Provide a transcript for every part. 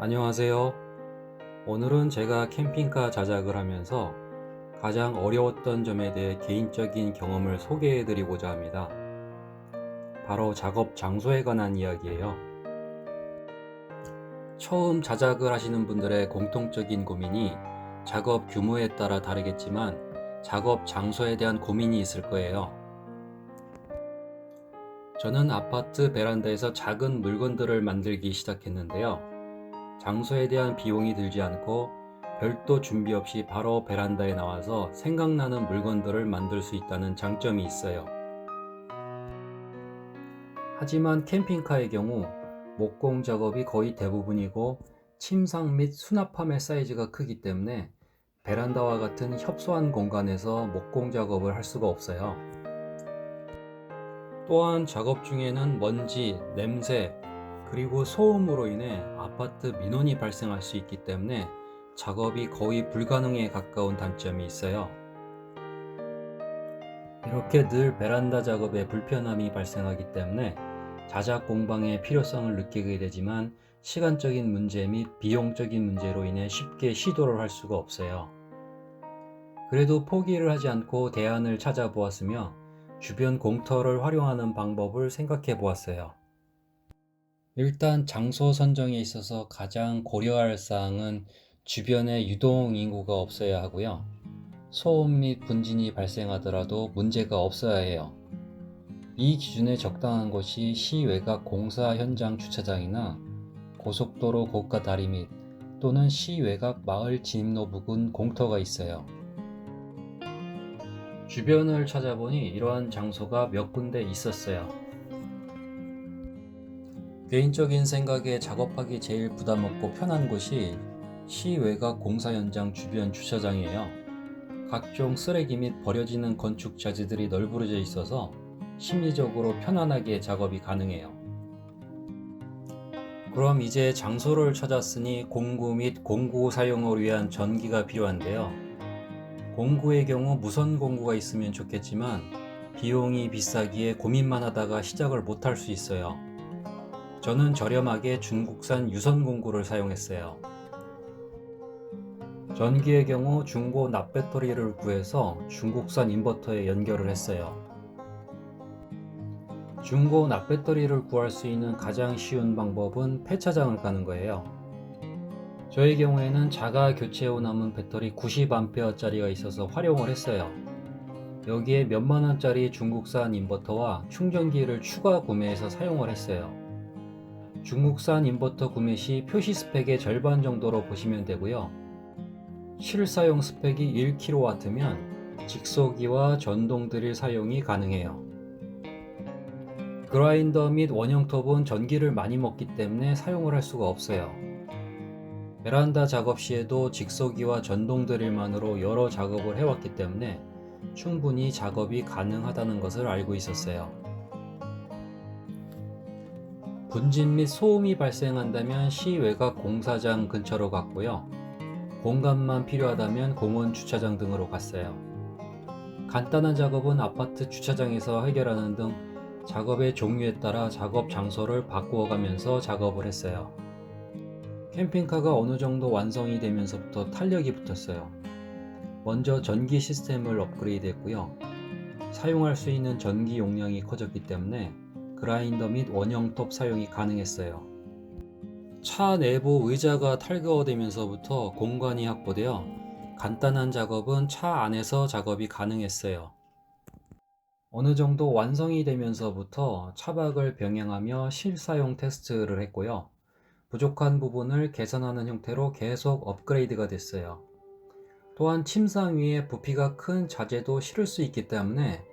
안녕하세요. 오늘은 제가 캠핑카 자작을 하면서 가장 어려웠던 점에 대해 개인적인 경험을 소개해 드리고자 합니다. 바로 작업 장소에 관한 이야기예요. 처음 자작을 하시는 분들의 공통적인 고민이 작업 규모에 따라 다르겠지만 작업 장소에 대한 고민이 있을 거예요. 저는 아파트 베란다에서 작은 물건들을 만들기 시작했는데요. 장소에 대한 비용이 들지 않고 별도 준비 없이 바로 베란다에 나와서 생각나는 물건들을 만들 수 있다는 장점이 있어요. 하지만 캠핑카의 경우 목공 작업이 거의 대부분이고 침상 및 수납함의 사이즈가 크기 때문에 베란다와 같은 협소한 공간에서 목공 작업을 할 수가 없어요. 또한 작업 중에는 먼지, 냄새, 그리고 소음으로 인해 아파트 민원이 발생할 수 있기 때문에 작업이 거의 불가능에 가까운 단점이 있어요. 이렇게 늘 베란다 작업에 불편함이 발생하기 때문에 자작 공방의 필요성을 느끼게 되지만 시간적인 문제 및 비용적인 문제로 인해 쉽게 시도를 할 수가 없어요. 그래도 포기를 하지 않고 대안을 찾아보았으며 주변 공터를 활용하는 방법을 생각해 보았어요. 일단 장소 선정에 있어서 가장 고려할 사항은 주변에 유동 인구가 없어야 하고요. 소음 및 분진이 발생하더라도 문제가 없어야 해요. 이 기준에 적당한 곳이 시외곽 공사 현장 주차장이나 고속도로 고가 다리 및 또는 시외곽 마을 진입로 부근 공터가 있어요. 주변을 찾아보니 이러한 장소가 몇 군데 있었어요. 개인적인 생각에 작업하기 제일 부담 없고 편한 곳이 시외곽 공사 현장 주변 주차장이에요. 각종 쓰레기 및 버려지는 건축 자재들이 널브러져 있어서 심리적으로 편안하게 작업이 가능해요. 그럼 이제 장소를 찾았으니 공구 및 공구 사용을 위한 전기가 필요한데요. 공구의 경우 무선 공구가 있으면 좋겠지만 비용이 비싸기에 고민만 하다가 시작을 못할 수 있어요. 저는 저렴하게 중국산 유선 공구를 사용했어요. 전기의 경우 중고 납배터리를 구해서 중국산 인버터에 연결을 했어요. 중고 납배터리를 구할 수 있는 가장 쉬운 방법은 폐차장을 가는 거예요. 저의 경우에는 자가 교체 후 남은 배터리 90A짜리가 있어서 활용을 했어요. 여기에 몇만 원짜리 중국산 인버터와 충전기를 추가 구매해서 사용을 했어요. 중국산 인버터 구매 시 표시 스펙의 절반 정도로 보시면 되고요. 실사용 스펙이 1kW면 직소기와 전동 드릴 사용이 가능해요. 그라인더 및 원형 톱은 전기를 많이 먹기 때문에 사용을 할 수가 없어요. 베란다 작업 시에도 직소기와 전동 드릴만으로 여러 작업을 해왔기 때문에 충분히 작업이 가능하다는 것을 알고 있었어요. 분진 및 소음이 발생한다면 시외곽 공사장 근처로 갔고요. 공간만 필요하다면 공원 주차장 등으로 갔어요. 간단한 작업은 아파트 주차장에서 해결하는 등 작업의 종류에 따라 작업 장소를 바꾸어 가면서 작업을 했어요. 캠핑카가 어느 정도 완성이 되면서부터 탄력이 붙었어요. 먼저 전기 시스템을 업그레이드 했고요. 사용할 수 있는 전기 용량이 커졌기 때문에 그라인더 및 원형톱 사용이 가능했어요. 차 내부 의자가 탈거되면서부터 공간이 확보되어 간단한 작업은 차 안에서 작업이 가능했어요. 어느 정도 완성이 되면서부터 차박을 병행하며 실사용 테스트를 했고요. 부족한 부분을 개선하는 형태로 계속 업그레이드가 됐어요. 또한 침상 위에 부피가 큰 자재도 실을 수 있기 때문에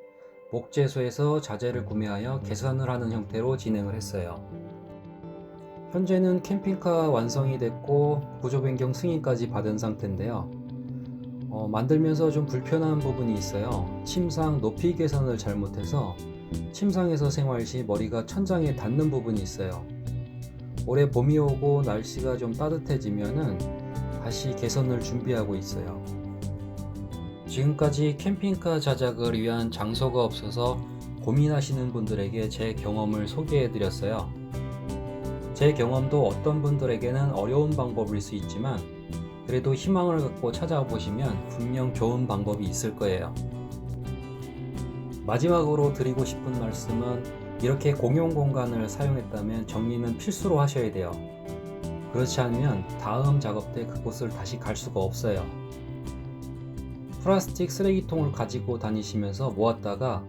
목재소에서 자재를 구매하여 개선을 하는 형태로 진행을 했어요. 현재는 캠핑카 완성이 됐고 구조 변경 승인까지 받은 상태인데요. 어, 만들면서 좀 불편한 부분이 있어요. 침상 높이 개선을 잘못해서 침상에서 생활 시 머리가 천장에 닿는 부분이 있어요. 올해 봄이 오고 날씨가 좀 따뜻해지면은 다시 개선을 준비하고 있어요. 지금까지 캠핑카 자작을 위한 장소가 없어서 고민하시는 분들에게 제 경험을 소개해 드렸어요. 제 경험도 어떤 분들에게는 어려운 방법일 수 있지만 그래도 희망을 갖고 찾아보시면 분명 좋은 방법이 있을 거예요. 마지막으로 드리고 싶은 말씀은 이렇게 공용 공간을 사용했다면 정리는 필수로 하셔야 돼요. 그렇지 않으면 다음 작업 때 그곳을 다시 갈 수가 없어요. 플라스틱 쓰레기통을 가지고 다니시면서 모았다가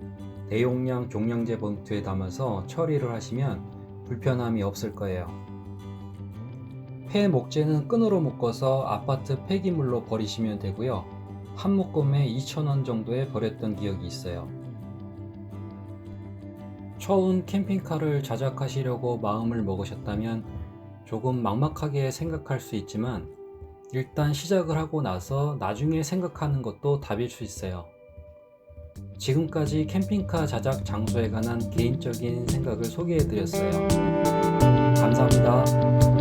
대용량 종량제 봉투에 담아서 처리를 하시면 불편함이 없을 거예요. 폐 목재는 끈으로 묶어서 아파트 폐기물로 버리시면 되고요. 한 묶음에 2,000원 정도에 버렸던 기억이 있어요. 처음 캠핑카를 자작하시려고 마음을 먹으셨다면 조금 막막하게 생각할 수 있지만 일단 시작을 하고 나서 나중에 생각하는 것도 답일 수 있어요. 지금까지 캠핑카 자작 장소에 관한 개인적인 생각을 소개해드렸어요. 감사합니다.